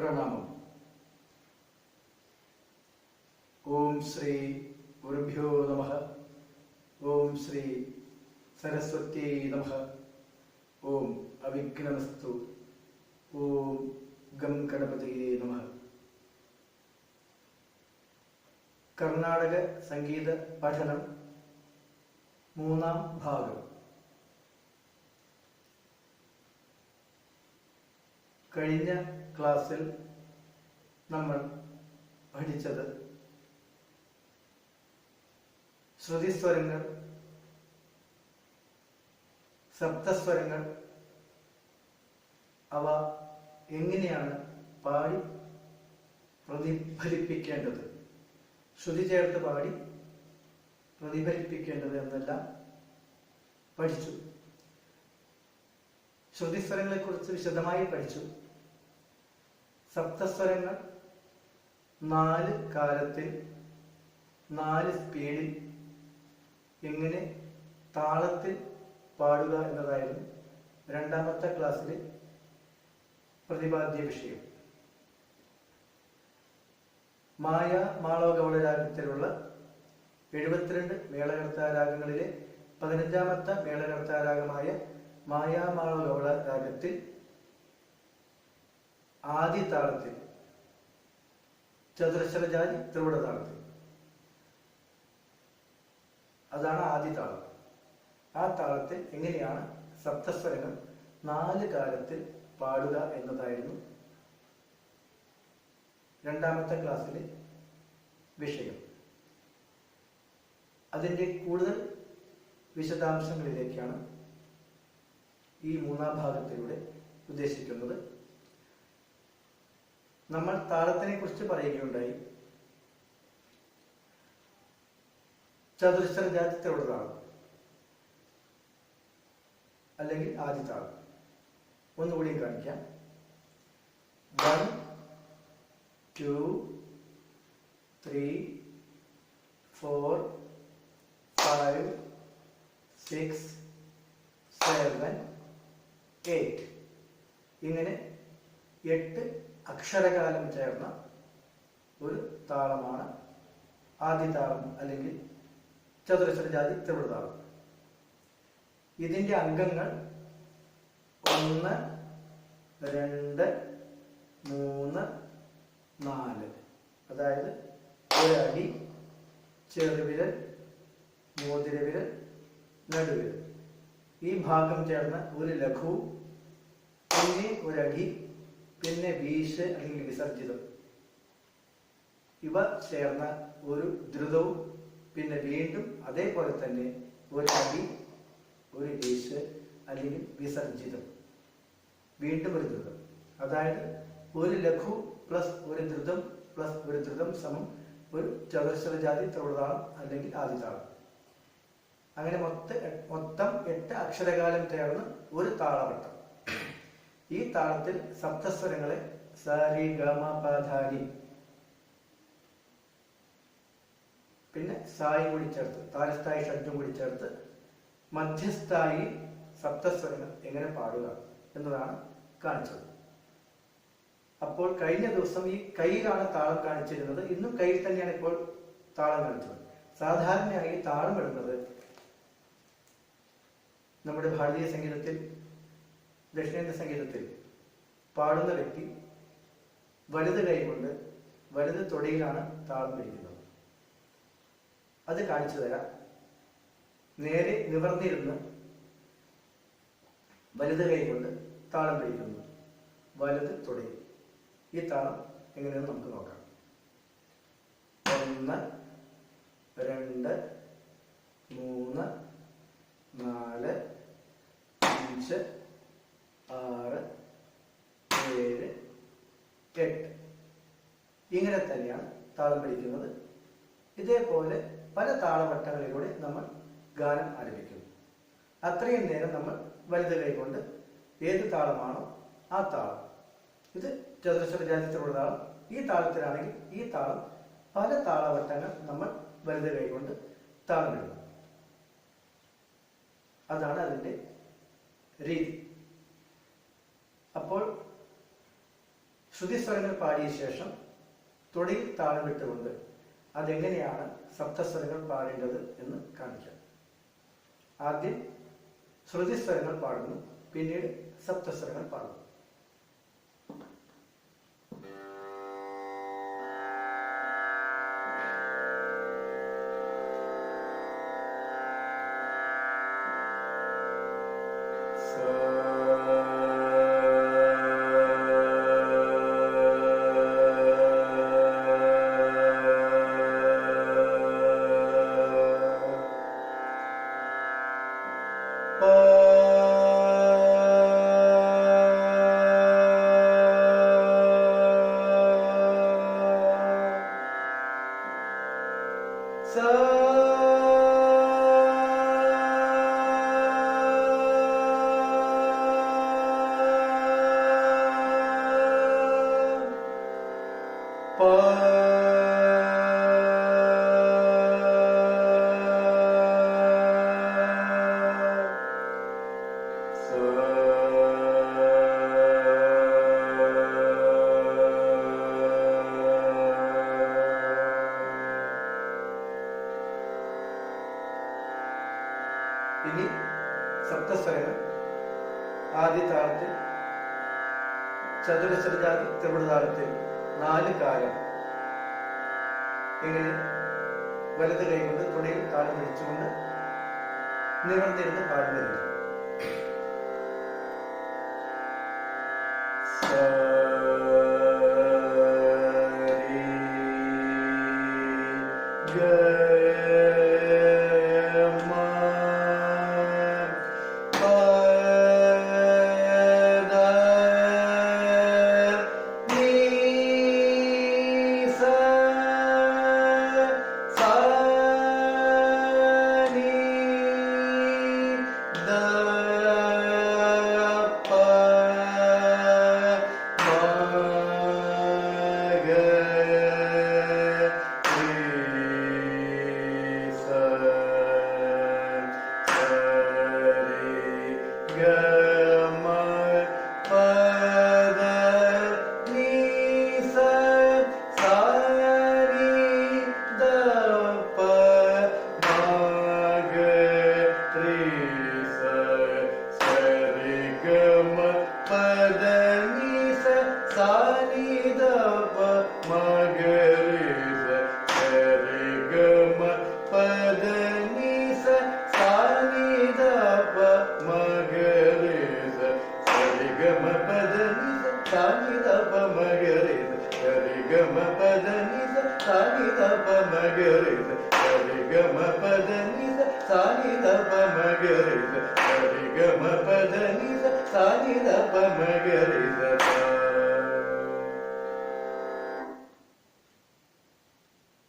പ്രണാമം ഓം ശ്രീ ഗുരുഭ്യോ നമ. ഓം ശ്രീ സരസ്വത്യൈ നമ. ഓം അവിഘ്നമസ്തു. ഓം ഗം ഗണപതിയേ നമ. കർണാടക സംഗീത പഠനം മൂന്നാം ഭാഗം. കഴിഞ്ഞ ക്ലാസ്സിൽ നമ്മൾ പഠിച്ചത് ശ്രുതിസ്വരങ്ങൾ സപ്തസ്വരങ്ങൾ അവ എങ്ങനെയാണ് പാടി പ്രതിഫലിപ്പിക്കേണ്ടത്? ശ്രുതി ചേർത്ത് പാടി പ്രതിഫലിപ്പിക്കേണ്ടത് എന്നെല്ലാം പഠിച്ചു. ശ്രുതിസ്വരങ്ങളെ കുറിച്ച് വിശദമായി പഠിച്ചു. സപ്തസ്വരങ്ങൾ നാല് കാലത്തിൽ നാല് സ്പീഡിൽ എങ്ങനെ താളത്തിൽ പാടുക എന്നതായിരുന്നു രണ്ടാമത്തെ ക്ലാസ്സിലെ പ്രതിപാദ്യ വിഷയം. മായ മാളവഗൗള രാഗത്തിലുള്ള എഴുപത്തിരണ്ട് മേളകർത്താരാഗങ്ങളിലെ പതിനഞ്ചാമത്തെ മേളകർത്താരാഗമായ മായാമാളവഗൗള രാഗത്തിൽ ആദ്യ താളത്തിൽ ചതുരശ്ര ജാതി ത്രിപുട താളത്തിൽ അതാണ് ആദ്യ താളം ആ താളത്തിൽ എങ്ങനെയാണ് സപ്തസ്വരങ്ങൾ നാല് കാലത്തിൽ പാടുക എന്നതായിരുന്നു രണ്ടാമത്തെ ക്ലാസ്സിലെ വിഷയം. അതിന്റെ കൂടുതൽ വിശദാംശങ്ങളിലേക്കാണ് ഈ മൂന്നാം ഭാഗത്തിലൂടെ ഉദ്ദേശിക്കുന്നത്. നമ്മൾ താളത്തിനെ കുറിച്ച് പറയുകയുണ്ടായി. ചതുരശ്ര ജാതിത്തിലുള്ള താളം അല്ലെങ്കിൽ ആദ്യ താളം. ഒന്നുകൂടി കാണിക്കാം. One two three four five six seven eight. ഇങ്ങനെ എട്ട് അക്ഷരകാലം ചേർന്ന ഒരു താളമാണ് ആദ്യ താളം അല്ലെങ്കിൽ ചതുരശ്ര ജാതി ത്രിപുര ഇതിന്റെ അംഗങ്ങൾ ഒന്ന് രണ്ട് മൂന്ന് നാല്. അതായത് ഒരടി ചെറുവിരൽ മോതിരവിരൽ നടുവിരൽ. ഈ ഭാഗം ചേർന്ന ഒരു ലഘു പിന്നെ ഒരടി പിന്നെ വീശ് അല്ലെങ്കിൽ വിസർജിതം. ഇവ ചേർന്ന ഒരു ദ്രുതവും പിന്നെ വീണ്ടും അതേപോലെ തന്നെ ഒരു അടി ഒരു വീശ് അല്ലെങ്കിൽ വിസർജിതം. വീണ്ടും ഒരു ദ്രുതം. അതായത് ഒരു ലഘു പ്ലസ് ഒരു ദ്രുതം പ്ലസ് ഒരു ദ്രുതം സമം ഒരു ചതുരശ്ര ജാതി തൊഴിലാളം അല്ലെങ്കിൽ ആദിതാളം. അങ്ങനെ മൊത്ത മൊത്തം എട്ട് അക്ഷരകാലം ചേർന്ന് ഒരു താളവട്ടം. ഈ താളത്തിൽ സപ്തസ്വരങ്ങളെ സാരി ഗമ പാധാരി. പിന്നെ സായി കൂടി ചേർത്ത് താരസ്ഥായി ശബ്ദം കൂടി ചേർത്ത് മധ്യസ്ഥായി സപ്തസ്വരങ്ങൾ എങ്ങനെ പാടുക എന്നതാണ് കാണിച്ചത്. അപ്പോൾ കഴിഞ്ഞ ദിവസം ഈ കയ്യിലാണ് താളം കാണിച്ചിരുന്നത്. ഇന്നും കയ്യിൽ തന്നെയാണ് ഇപ്പോൾ താളം കാണിച്ചത്. സാധാരണയായി താളം ഇടുന്നത് നമ്മുടെ ഭാരതീയ സംഗീതത്തിൽ ദക്ഷിണേന്ത്യ സംഗീതത്തിൽ പാടുന്ന വ്യക്തി വലുത് കൈകൊണ്ട് വലുത് തൊടിയിലാണ് താളം പിടിക്കുന്നത്. അത് കാണിച്ചു തരാം. നേരെ നിവർന്നിരുന്ന് വലുത് കൈകൊണ്ട് താളം പിടിക്കുന്നു. വലുത് തൊടിയിൽ ഈ താളം എങ്ങനെയെന്ന് നമുക്ക് നോക്കാം. ഒന്ന് രണ്ട് മൂന്ന് നാല് അഞ്ച് ആറ് ഏഴ് എട്ട്. ഇങ്ങനെ തന്നെയാണ് താളം പിടിക്കുന്നത്. ഇതേപോലെ പല താളവട്ടങ്ങളിലൂടെ നമ്മൾ ഗാനം ആരംഭിക്കുന്നു. അത്രയും നേരം നമ്മൾ വലുത് കൈകൊണ്ട് ഏത് താളമാണോ ആ താളം. ഇത് ചതുരശ്ര ജാതിത്തിലുള്ള താളം. ഈ താളത്തിലാണെങ്കിൽ ഈ താളം പല താളവട്ടങ്ങൾ നമ്മൾ വലുത് കൈകൊണ്ട് താളമിടുന്നു അതാണ് അതിന്റെ രീതി. അപ്പോൾ ശ്രുതിസ്വരങ്ങൾ പാടിയ ശേഷം തൊടി താളം വിട്ടുകൊണ്ട് അതെങ്ങനെയാണ് സപ്തസ്വരങ്ങൾ പാടേണ്ടത് എന്ന് കാണിക്കാം. ആദ്യം ശ്രുതിസ്വരങ്ങൾ പാടുന്നു പിന്നീട് സപ്തസ്വരങ്ങൾ പാടുന്നു. ചതുരശ്രജാതി ത്രിപുട താളത്തിൽ നാല് കാലം ഇങ്ങനെ വലത് കൈകൊണ്ട് തുടയിൽ കാലം പിടിച്ചുകൊണ്ട് നിവർന്നിരുന്ന്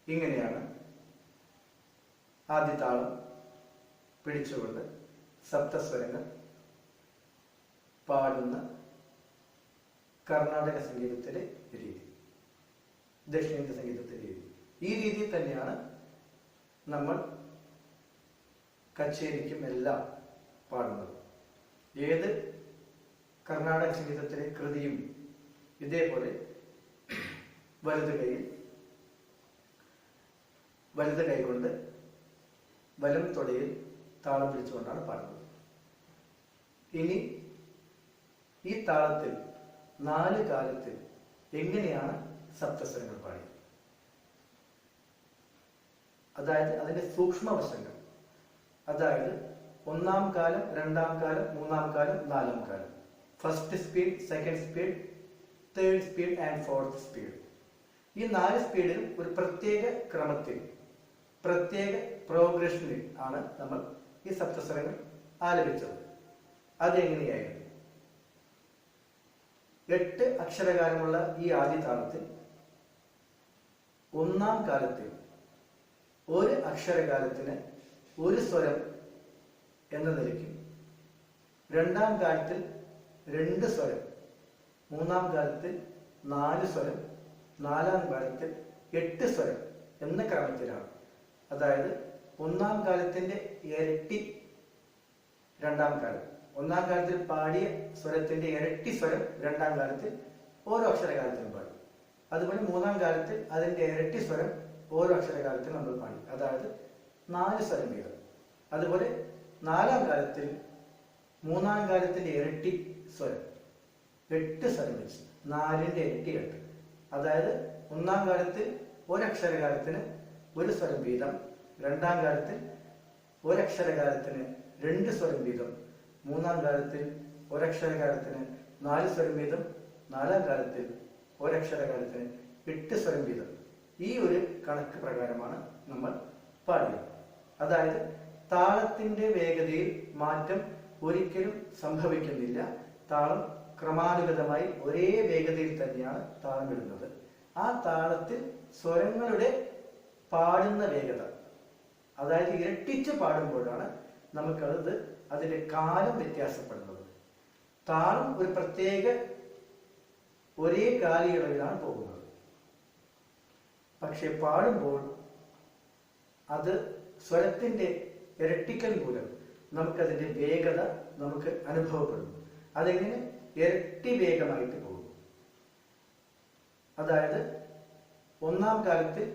ഇങ്ങനെയാണ് ആദ്യ താളം പിടിച്ചുകൊണ്ട് സപ്തസ്വരങ്ങൾ പാടുന്ന കർണാടക സംഗീതത്തിലെ രീതി ദക്ഷിണേന്ത്യ സംഗീതത്തിലെ രീതി. ഈ രീതിയിൽ തന്നെയാണ് നമ്മൾ കച്ചേരിക്കും എല്ലാം പാടുന്നത്. ഏത് കർണാടക സംഗീതത്തിലെ കൃതിയും ഇതേപോലെ വലത് കൈയിൽ വലത് കൈകൊണ്ട് വലം തൊടയിൽ താളം പിടിച്ചുകൊണ്ടാണ് പാടുന്നത്. ഇനി ഈ താളത്തിൽ നാല് കാലത്തിൽ എങ്ങനെയാണ് സപ്തസ്വരങ്ങൾ പാടി അതായത് അതിന്റെ സൂക്ഷ്മവശങ്ങൾ. അതായത് ഒന്നാം കാലം രണ്ടാം കാലം മൂന്നാം കാലം നാലാം കാലം. First speed second speed third speed and fourth speed ഈ നാല് സ്പീഡിലും ഒരു പ്രത്യേക ക്രമത്തിൽ പ്രത്യേക പ്രോഗ്രഷനിൽ ആണ് നമ്മൾ ഈ സപ്തസ്വരങ്ങൾ ആലപിച്ചത്. അതെങ്ങനെയായിരുന്നു? എട്ട് അക്ഷരകാലമുള്ള ഈ ആദ്യ താളത്തിൽ ഒന്നാം കാലത്തിൽ ഒരു അക്ഷരകാലത്തിന് ഒരു സ്വരം എന്ന നിലയ്ക്കും. രണ്ടാം കാലത്തിൽ രണ്ട് സ്വരം മൂന്നാം കാലത്തിൽ നാല് സ്വരം നാലാം കാലത്തിൽ എട്ട് സ്വരം എന്ന ക്രമത്തിലാണ്. അതായത് ഒന്നാം കാലത്തിന്റെ ഇരട്ടി രണ്ടാം കാലം. ഒന്നാം കാലത്തിൽ പാടിയ സ്വരത്തിന്റെ ഇരട്ടി സ്വരം രണ്ടാം കാലത്തിൽ ഓരോ അക്ഷരകാലത്തിനും പാടി. അതുപോലെ മൂന്നാം കാലത്തിൽ അതിന്റെ ഇരട്ടി സ്വരം ഓരോ അക്ഷരകാലത്തിൽ നമ്മൾ പാടി. അതായത് നാല് സ്വരം വീതം. അതുപോലെ നാലാം കാലത്തിൽ മൂന്നാം കാലത്തിന്റെ ഇരട്ടി സ്വരം. എട്ട് സ്വരം വെച്ച്. നാലിന്റെ ഇരട്ടി എട്ട്. അതായത് ഒന്നാം കാലത്തിൽ ഒരക്ഷരകാലത്തിന് ഒരു സ്വരം വീതം രണ്ടാം കാലത്തിൽ ഒരക്ഷരകാലത്തിന് രണ്ട് സ്വരം വീതം മൂന്നാം കാലത്തിൽ ഒരക്ഷരകാലത്തിന് നാല് സ്വരം വീതം നാലാം കാലത്തിൽ ഒരക്ഷരകാലത്തിന് എട്ട് സ്വരം വീതം. ഈ ഒരു കണക്ക് പ്രകാരമാണ് നമ്മൾ പാടിയത്. അതായത് താളത്തിന്റെ വേഗതയിൽ മാറ്റം ഒരിക്കലും സംഭവിക്കുന്നില്ല. താളം ക്രമാനുഗതമായി ഒരേ വേഗതയിൽ തന്നെയാണ് താളം ഇടുന്നത്. ആ താളത്തിൽ സ്വരങ്ങളുടെ പാടുന്ന വേഗത അതായത് ഇരട്ടിച്ച് പാടുമ്പോഴാണ് നമുക്കത് അതിന്റെ കാലം വ്യത്യാസപ്പെടുന്നത്. താളം ഒരു പ്രത്യേക ഒരേ കാലയളവിലാണ് പോകുന്നത്. പക്ഷെ പാടുമ്പോൾ അത് സ്വരത്തിന്റെ ഇരട്ടിക്കൽ മൂലം നമുക്കതിന്റെ വേഗത നമുക്ക് അനുഭവപ്പെടുന്നു അതെങ്ങനെ? ഇരട്ടി വേഗമായിട്ട് പോകും. അതായത് ഒന്നാം കാലത്തിൽ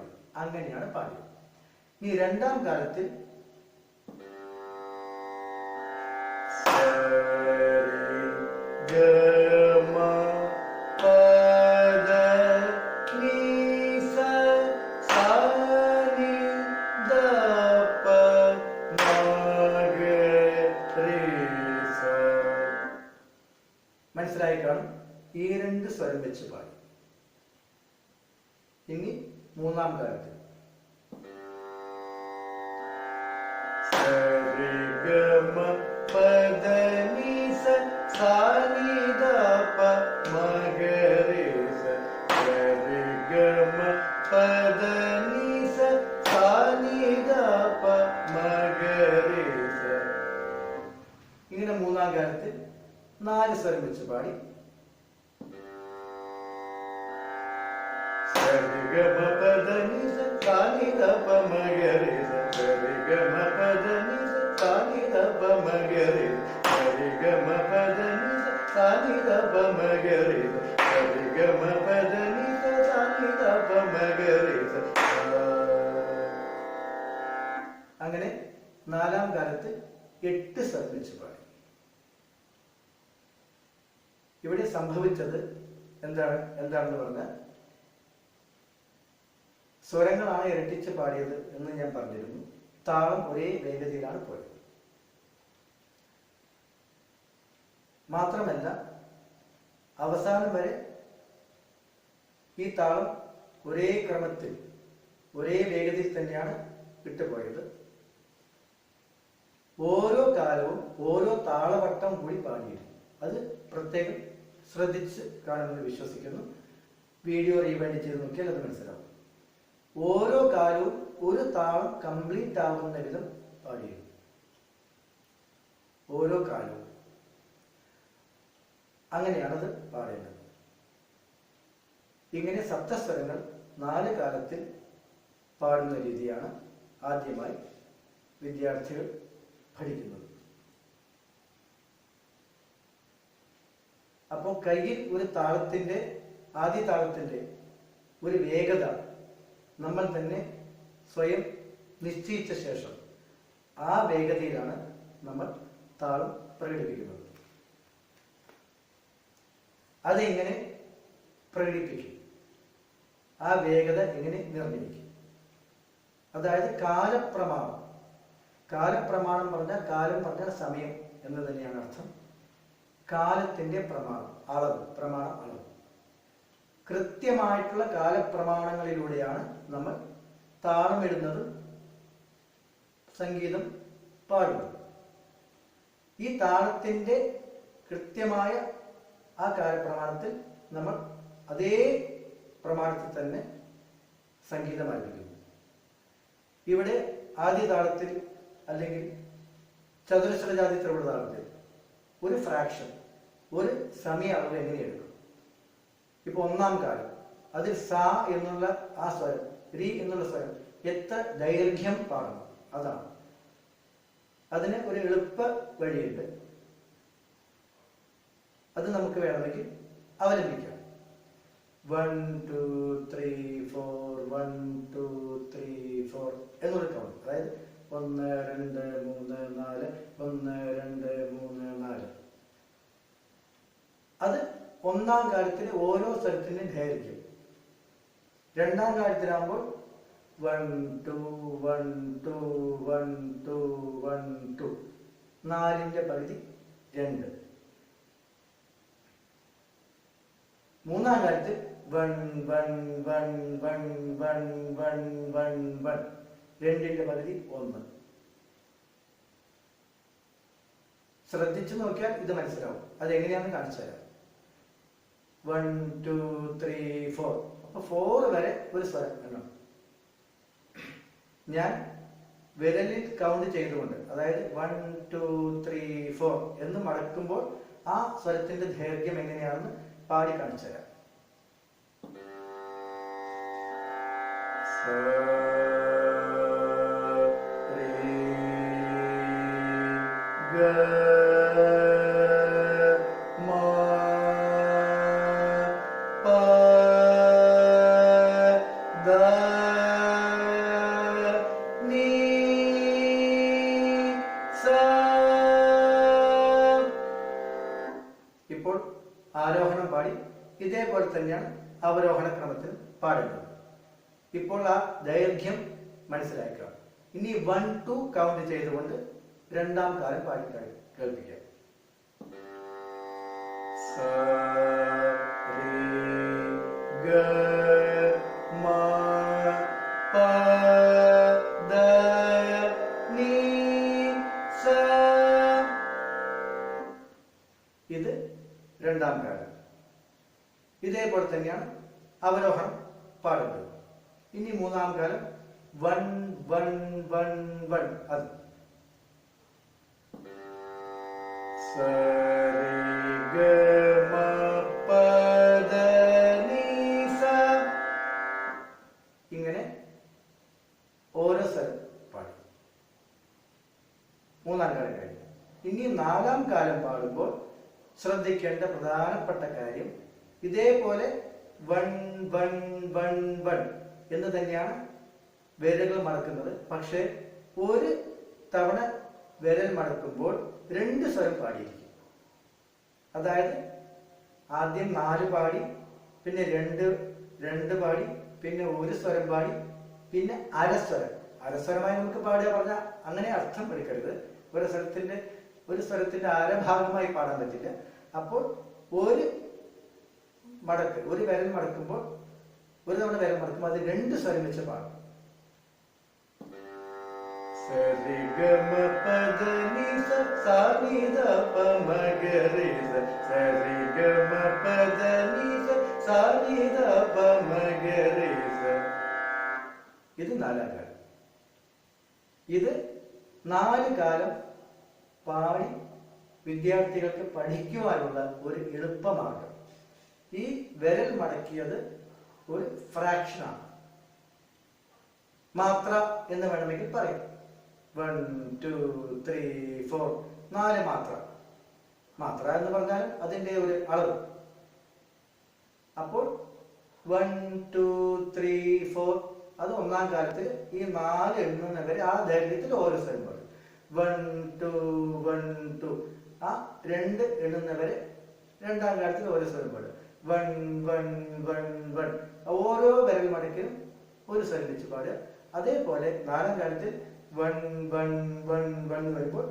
എന്ന് പാടി അങ്ങനെയാണ് പാടിയത് ഇനി രണ്ടാം കാലത്തിൽ മനസ്സിലായി കാണും? ഈ രണ്ട് സ്വരം വെച്ച് പാടി. മഗരിസ നാല് സ്വരം വെച്ച് പാടി. അങ്ങനെ നാലാം കാലത്ത് എട്ട് സ്വരം വെച്ച് പാടി. ഇവിടെ സംഭവിച്ചത് എന്താണ്? എന്താണെന്ന് പറഞ്ഞാൽ സ്വരങ്ങളാണ് ഇരട്ടിച്ച് പാടിയത് എന്ന് ഞാൻ പറഞ്ഞിരുന്നു. താളം ഒരേ വേഗതയിലാണ് പോയത്. മാത്രമല്ല അവസാനം വരെ ഈ താളം ഒരേ ക്രമത്തിൽ ഒരേ വേഗതയിൽ തന്നെയാണ് വിട്ടുപോയത് ഓരോ കാലവും ഓരോ താളവട്ടം കൂടി പാടിയിരുന്നു. അത് പ്രത്യേകം ശ്രദ്ധിച്ച് കാണുമെന്ന് വിശ്വസിക്കുന്നു. വീഡിയോ റീവൈൻഡ് ചെയ്ത് നോക്കിയാൽ അത് മനസ്സിലാവും. ഓരോ കാലവും ഒരു താളം കംപ്ലീറ്റ് ആവുന്ന വിധം പാടിയിരുന്നു ഓരോ കാലവും അങ്ങനെയാണത് പാടേണ്ടത്. ഇങ്ങനെ സപ്തസ്വരങ്ങൾ നാല് കാലത്തിൽ പാടുന്ന രീതിയാണ് ആദ്യമായി വിദ്യാർത്ഥികൾ പഠിക്കുന്നത്. അപ്പോൾ കയ്യിൽ ഒരു താളത്തിന്റെ ആദ്യ താളത്തിന്റെ ഒരു വേഗത നമ്മൾ തന്നെ സ്വയം നിശ്ചയിച്ച ശേഷം ആ വേഗതയിലാണ് നമ്മൾ താളം പ്രകടിപ്പിക്കുന്നത്. അതെങ്ങനെ പ്രകടിപ്പിക്കും? ആ വേഗത എങ്ങനെ നിർണയിക്കും അതായത് കാലപ്രമാണം. കാലപ്രമാണം പറഞ്ഞാൽ കാലം പറഞ്ഞാൽ സമയം എന്ന് തന്നെയാണ് അർത്ഥം. കാലത്തിന്റെ പ്രമാണം അളവ് പ്രമാണം അളവ്. കൃത്യമായിട്ടുള്ള കാലപ്രമാണങ്ങളിലൂടെയാണ് നമ്മൾ താളമിടുന്നത് സംഗീതം പാടുന്നത്. ഈ താളത്തിന്റെ കൃത്യമായ ആ കാലപ്രമാണത്തിൽ നമ്മൾ അതേ പ്രമാണത്തിൽ തന്നെ സംഗീതം ആരംഭിക്കുന്നു ഇവിടെ ആദ്യ താളത്തിൽ അല്ലെങ്കിൽ ചതുരശ്രജാതി ത്രിപുട താളത്തിൽ ഒരു ഫ്രാക്ഷൻ ഒരു സമയ അളവ് എങ്ങനെ എടുക്കും? ഇപ്പൊ ഒന്നാം കാലം അതിൽ സ എന്നുള്ള ആ സ്വരം രി എന്നുള്ള സ്വരം എത്ര ദൈർഘ്യം പാടണം അതാണ്. അതിന് ഒരു എളുപ്പ വഴിയുണ്ട്. അത് നമുക്ക് വേണമെങ്കിൽ അവലംബിക്കാം. One two three four one two three four എന്നുള്ള കൗണ്ട് അതായത് ഒന്ന് രണ്ട് മൂന്ന് നാല് ഒന്ന് രണ്ട് മൂന്ന് നാല്. അത് ഒന്നാം കാലത്തിന് ഓരോ സ്ഥലത്തിനും ദൈർഘ്യം രണ്ടാം കാലത്തിലാകുമ്പോൾ one two one two one two one two നാലിന്റെ പകുതി രണ്ട്. മൂന്നാം കാലത്ത് one one one one one one one one രണ്ടിന്റെ പകുതി ഒന്ന്. ശ്രദ്ധിച്ചു നോക്കിയാൽ ഇത് മനസ്സിലാവും. അത് എങ്ങനെയാണെന്ന് കാണിച്ചു തരാം വൺ ടു ത്രീ ഫോർ അപ്പൊ ഫോർ വരെ ഒരു സ്വരം എണ്ണം ഞാൻ വിരലിൽ കൗണ്ട് ചെയ്തുകൊണ്ട് അതായത് വൺ ടു ത്രീ ഫോർ എന്ന് മടക്കുമ്പോൾ ആ സ്വരത്തിന്റെ ദൈർഘ്യം എങ്ങനെയാണെന്ന് പാടി കാണിച്ചു തരാം ഇപ്പോൾ ആ ദൈർഘ്യം മനസ്സിലാക്കുക. ഇനി വൺ ടു കൗണ്ട് ചെയ്തുകൊണ്ട് രണ്ടാം കാലം പാടി കേൾപ്പിക്കാം. ഇത് രണ്ടാം കാലം. ഇതേപോലെ തന്നെയാണ് അവരോഹണം പാടുന്നത്. ഇനി മൂന്നാം കാലം വൺ വൺ വൺ വൺ. അത്. ഇങ്ങനെ ഓരോ സ്ഥലം പാടും. മൂന്നാം കാലം കഴിഞ്ഞു. ഇനി നാലാം കാലം പാടുമ്പോൾ ശ്രദ്ധിക്കേണ്ട പ്രധാനപ്പെട്ട കാര്യം ഇതേപോലെ വൺ വൺ വൺ വൺ. എന്ന് തന്നെയാണ് വിരലുകൾ മടക്കുന്നത് പക്ഷേ ഒരു തവണ വിരൽ മടക്കുമ്പോൾ രണ്ട് സ്വരം പാടിയിരിക്കും. അതായത് ആദ്യം നാല് പാടി പിന്നെ രണ്ട് രണ്ട് പാടി പിന്നെ ഒരു സ്വരം പാടി പിന്നെ അരസ്വരം അരസ്വരമായി നമുക്ക് പാടുക പറഞ്ഞാൽ അങ്ങനെ അർത്ഥം എടുക്കരുത്. ഒരു സ്വരത്തിന്റെ ഒരു സ്വരത്തിന്റെ അരഭാഗമായി പാടാൻ പറ്റില്ല. അപ്പോൾ ഒരു മടക്ക് ഒരു വിരൽ മടക്കുമ്പോൾ ഒരു തവണ വേഗം മറക്കുമ്പോൾ അത് രണ്ട് സ്വരം വെച്ച പാടും. ഇത് നാലാം കാലം. ഇത് നാല് കാലം പാടി വിദ്യാർത്ഥികൾക്ക് പഠിക്കുവാനുള്ള ഒരു എളുപ്പമാണ് ഈ വിരൽ മടക്കിയത് ഒരു ഫ്രാക്ഷനാണ് മാത്ര എന്ന് വേണമെങ്കിൽ പറയാം. വൺ ടു ത്രീ ഫോർ നാല് മാത്ര. മാത്ര എന്ന് പറഞ്ഞാൽ അതിന്റെ ഒരു അളവ്. അപ്പോൾ വൺ ടു ത്രീ ഫോർ അത് ഒന്നാം കാലത്ത് ഈ നാല് എണ്ണുന്നവരെ ആ ദൈർഘ്യത്തിൽ ഓരോ സ്ഥലം പറയും. വൺ ടു വൺ ടു ആ രണ്ട് എണ്ണുന്നവരെ രണ്ടാം കാലത്തിൽ ഓരോ സ്ഥലം പാടും വൺ വൺ വൺ വൺ ഓരോ വിരൽ ഒരു സ്വരം വെച്ച് പാടുക. അതേപോലെ നാലാം കാലത്തിൽ വൺ വൺ വൺ വൺ എന്ന് വരുമ്പോൾ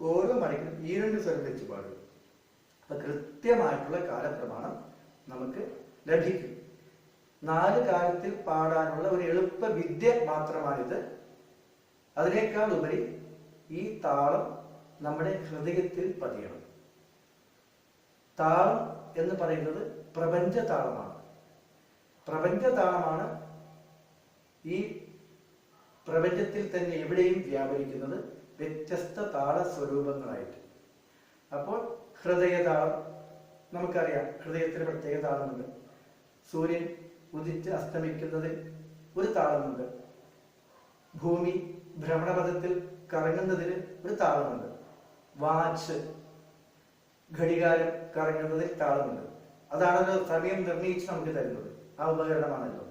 ഓരോ മടക്കും ഈ രണ്ട് സ്വരം വെച്ച് പാടുക. അപ്പൊ കൃത്യമായിട്ടുള്ള കാലപ്രമാണം നമുക്ക് ലഭിക്കും. നാല് കാലത്തിൽ പാടാനുള്ള ഒരു എളുപ്പ വിദ്യ മാത്രമാണിത്. അതിനേക്കാൾ ഉപരി ഈ താളം നമ്മുടെ ഹൃദയത്തിൽ പതിയണം. താളം എന്ന് പറയുന്നത് പ്രപഞ്ച താളമാണ്. പ്രപഞ്ച താളമാണ് ഈ പ്രപഞ്ചത്തിൽ തന്നെ എവിടെയും വ്യാപരിക്കുന്നത് വ്യത്യസ്ത താള സ്വരൂപങ്ങളായിട്ട് അപ്പോൾ ഹൃദയതാളം നമുക്കറിയാം ഹൃദയത്തിന് പ്രത്യേക താളമുണ്ട് സൂര്യൻ ഉദിച്ച് അസ്തമിക്കുന്നതിൽ ഒരു താളമുണ്ട്. ഭൂമി ഭ്രമണപഥത്തിൽ കറങ്ങുന്നതിന് ഒരു താളമുണ്ട്. വാച്ച് ഘടികാരം കറങ്ങുന്നതിൽ താളമുണ്ട്. അതാണല്ലോ സമയം നിർണയിച്ച് നമുക്ക് തരുന്നത്. ആ ഉപകരണമാണല്ലോ.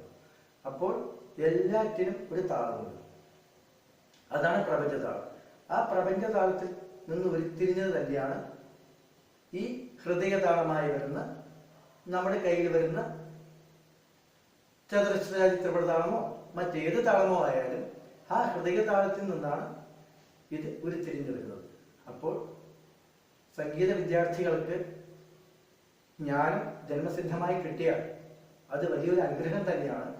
അപ്പോൾ എല്ലാറ്റിനും ഒരു താളമുണ്ട് അതാണ് പ്രപഞ്ചതാളം. ആ പ്രപഞ്ചതാളത്തിൽ നിന്ന് ഉരുത്തിരിഞ്ഞത് തന്നെയാണ് ഈ ഹൃദയതാളമായി വരുന്ന നമ്മുടെ കയ്യിൽ വരുന്ന ചതുരശ്രാജി ത്രിപുടതാളമോ മറ്റേത് താളമോ ആയാലും ആ ഹൃദയതാളത്തിൽ നിന്നാണ് ഇത് ഉരുത്തിരിഞ്ഞു വരുന്നത്. അപ്പോൾ സംഗീത വിദ്യാർത്ഥികൾക്ക് ജ്ഞാനം ജന്മസിദ്ധമായി കിട്ടിയാൽ അത് വലിയൊരു അനുഗ്രഹം തന്നെയാണ്.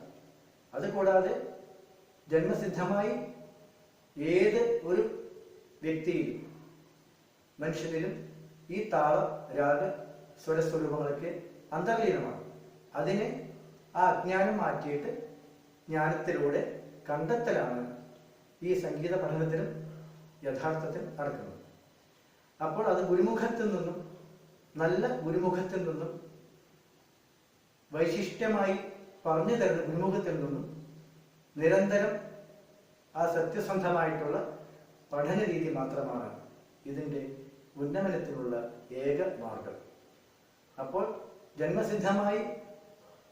അതുകൂടാതെ ജന്മസിദ്ധമായി ഏത് ഒരു വ്യക്തിയിലും മനുഷ്യനിലും ഈ താള രാഗ സ്വരസ്വരൂപങ്ങളൊക്കെ അന്തർലീനമാണ്. അതിനെ ആ അജ്ഞാനം മാറ്റിയിട്ട് ജ്ഞാനത്തിലൂടെ കണ്ടെത്തലാണ് ഈ സംഗീത പഠനത്തിലും യഥാർത്ഥത്തിൽ നടക്കുന്നത്. അപ്പോൾ അത് ഗുരുമുഖത്തിൽ നിന്നും നല്ല ഗുരുമുഖത്തിൽ നിന്നും വൈശിഷ്ട്യമായി പറഞ്ഞു തരുന്ന ഗുരുമുഖത്തിൽ നിന്നും നിരന്തരം ആ സത്യസന്ധമായിട്ടുള്ള പഠന രീതി മാത്രമാണ് ഇതിന്റെ ഉന്നമനത്തിനുള്ള ഏക മാർഗം. അപ്പോൾ ജന്മസിദ്ധമായി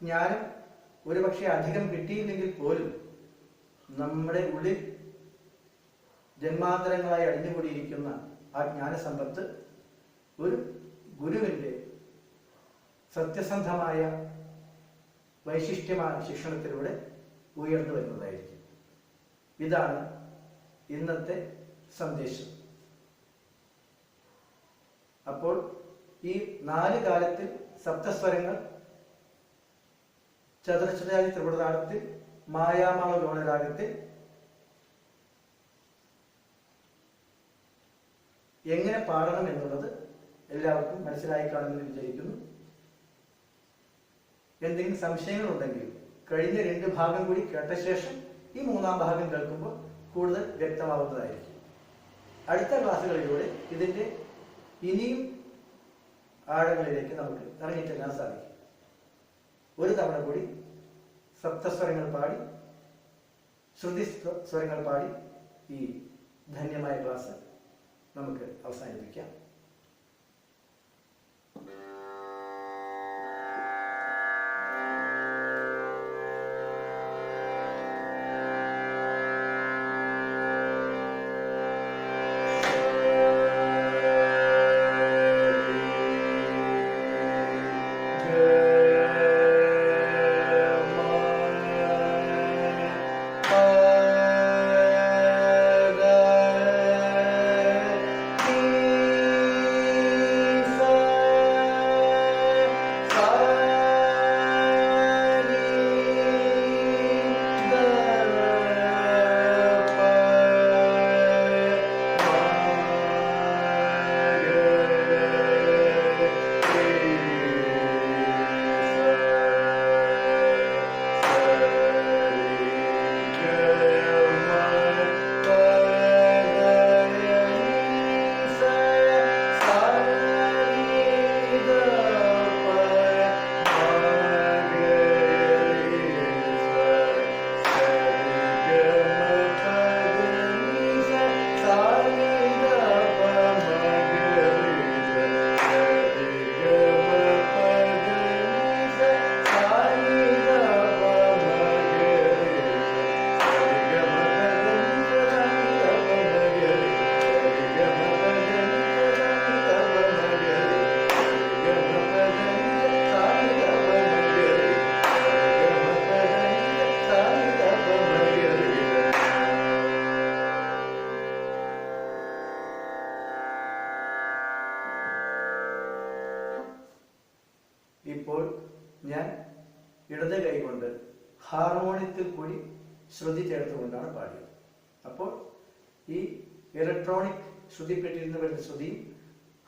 ജ്ഞാനം ഒരുപക്ഷെ അധികം കിട്ടിയില്ലെങ്കിൽ പോലും നമ്മുടെ ഉള്ളിൽ ജന്മാന്തരങ്ങളായി അടിഞ്ഞുകൂടിയിരിക്കുന്ന ആ ജ്ഞാനസമ്പത്ത് ഒരു ഗുരുവിന്റെ സത്യസന്ധമായ വൈശിഷ്ട്യമായ ശിക്ഷണത്തിലൂടെ ഉയർന്നു വരുന്നതായിരിക്കും. ഇതാണ് ഇന്നത്തെ സന്ദേശം. അപ്പോൾ ഈ നാല് കാലത്തിൽ സപ്തസ്വരങ്ങൾ ചതുർശ്രാജി ത്രിപുടതാളത്തിൽ മായാമാള ലോണരാഗത്തിൽ എങ്ങനെ പാടണം എന്നുള്ളത് എല്ലാവർക്കും മനസ്സിലായി കാണുമെന്ന് വിചാരിക്കുന്നു. എന്തെങ്കിലും സംശയങ്ങൾ ഉണ്ടെങ്കിൽ കഴിഞ്ഞ രണ്ട് ഭാഗം കൂടി കേട്ട ശേഷം ഈ മൂന്നാം ഭാഗം കേൾക്കുമ്പോൾ കൂടുതൽ വ്യക്തമാവുന്നതായിരിക്കും. അടുത്ത ക്ലാസ്സുകളിലൂടെ ഇതിന്റെ ഇനിയും ആഴങ്ങളിലേക്ക് നമുക്ക് ഇറങ്ങിച്ചെല്ലാൻ സാധിക്കും. ഒരു തവണ കൂടി സപ്തസ്വരങ്ങൾ പാടി ശ്രുതി സ്വ- സ്വരങ്ങൾ പാടി ഈ ധന്യമായ ക്ലാസ് നമുക്ക് അവസാനിപ്പിക്കാം.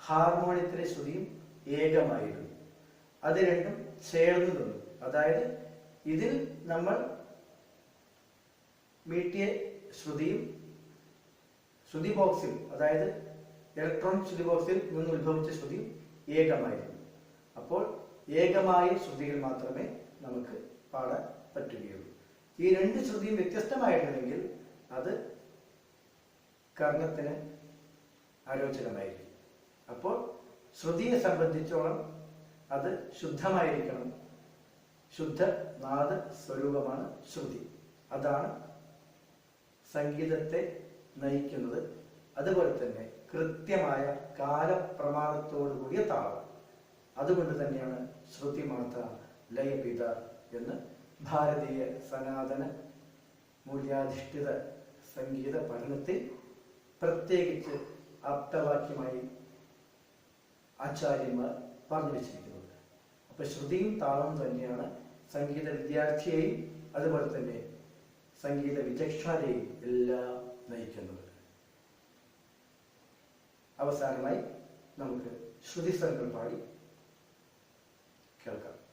ഹാർമോണിയത്തിലെ ശ്രുതിയും ഏകമായിരുന്നു. അത് രണ്ടും ചേർന്നു തന്നു അതായത് ഇതിൽ നമ്മൾ മീട്ടിയ ശ്രുതിയും ശ്രുതി ബോക്സിൽ അതായത് ഇലക്ട്രോണിക് ശ്രുതി ബോക്സിൽ നിന്ന് ഉത്ഭവിച്ച ശ്രുതി ഏകമായിരുന്നു. അപ്പോൾ ഏകമായ ശ്രുതികൾ മാത്രമേ നമുക്ക് പാടാൻ പറ്റുകയുള്ളൂ. ഈ രണ്ട് ശ്രുതിയും വ്യത്യസ്തമായിരുന്നെങ്കിൽ അത് കർണത്തിന് അരോചകമായിരിക്കും അപ്പോൾ ശ്രുതിയെ സംബന്ധിച്ചോളം അത് ശുദ്ധമായിരിക്കണം. ശുദ്ധ നാദ സ്വരൂപമാണ് ശ്രുതി. അതാണ് സംഗീതത്തെ നയിക്കുന്നത്. അതുപോലെ തന്നെ കൃത്യമായ കാലപ്രമാണത്തോടു കൂടിയ താളം. അതുകൊണ്ട് തന്നെയാണ് ശ്രുതി മാത ലയപിത എന്ന് ഭാരതീയ സനാതന മൂല്യാധിഷ്ഠിത സംഗീത പഠനത്തിൽ പ്രത്യേകിച്ച് ആപ്തവാക്യമായി ആചാര്യന്മാർ പറഞ്ഞു വെച്ചിരിക്കുന്നത്. അപ്പൊ ശ്രുതിയും താളവും തന്നെയാണ് സംഗീത വിദ്യാർത്ഥിയെയും അതുപോലെ തന്നെ സംഗീത വിചക്ഷണരെയും എല്ലാം നയിക്കുന്നത്. അവസാനമായി നമുക്ക് ശ്രുതി സർഗം പാടി കേൾക്കാം.